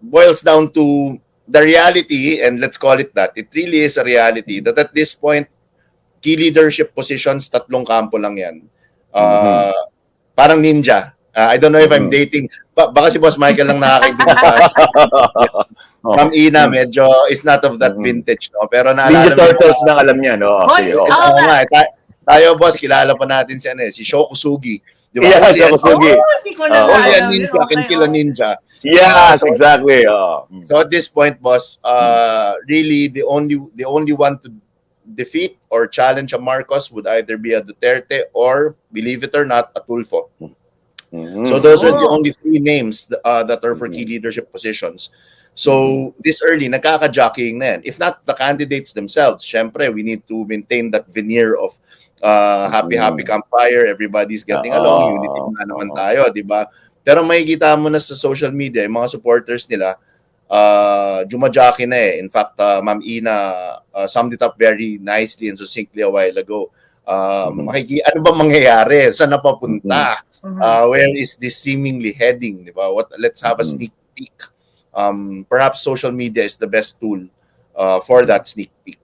boils down to the reality, and let's call it that. It really is a reality that at this point, key leadership positions, tatlong kampo lang yan. Uh, Parang ninja. Uh, I don't know if I'm Mhm. dating. Ba- baka si Boss Michael lang nakakaibigan sa Oh. Ma'am Ina, medyo is not of that Mhm. vintage, no? Pero Ninja naalala mo Turtles nang alam niya, no? Okay, Hoy, oh. Oo nga, eh. Ta- tayo, boss, kilala pa natin si, ano, eh, si Shokusugi. Di ba? Yeah, Only a- Shokusugi. Oh, hindi ko na Oh, yun. ninja can Okay, kill a oh. ninja. Yes, So- exactly. Oh. Mm. So at this point, boss, uh, really the only the only one to defeat or challenge a Marcos would either be a Duterte or, believe it or not, a Tulfo. Mhm. So those are the Oh. only three names uh, that are for key leadership positions. So this early, nagkaka-jockeying na yan. If not the candidates themselves, syempre, we need to maintain that veneer of uh, happy-happy campfire, everybody's getting Oo. along, unity nga naman tayo, di ba? Pero makikita mo na sa social media, yung mga supporters nila, uh, jumajockey na eh. In fact, uh, Ma'am Ina uh, summed it up very nicely and succinctly a while ago. Uh, Mhm. makiki- ano ba mangyayari? Saan na papunta? Mhm. uh, where is this seemingly heading, di ba? What let's have a Mhm. sneak peek. Um, perhaps social media is the best tool uh, for that sneak peek.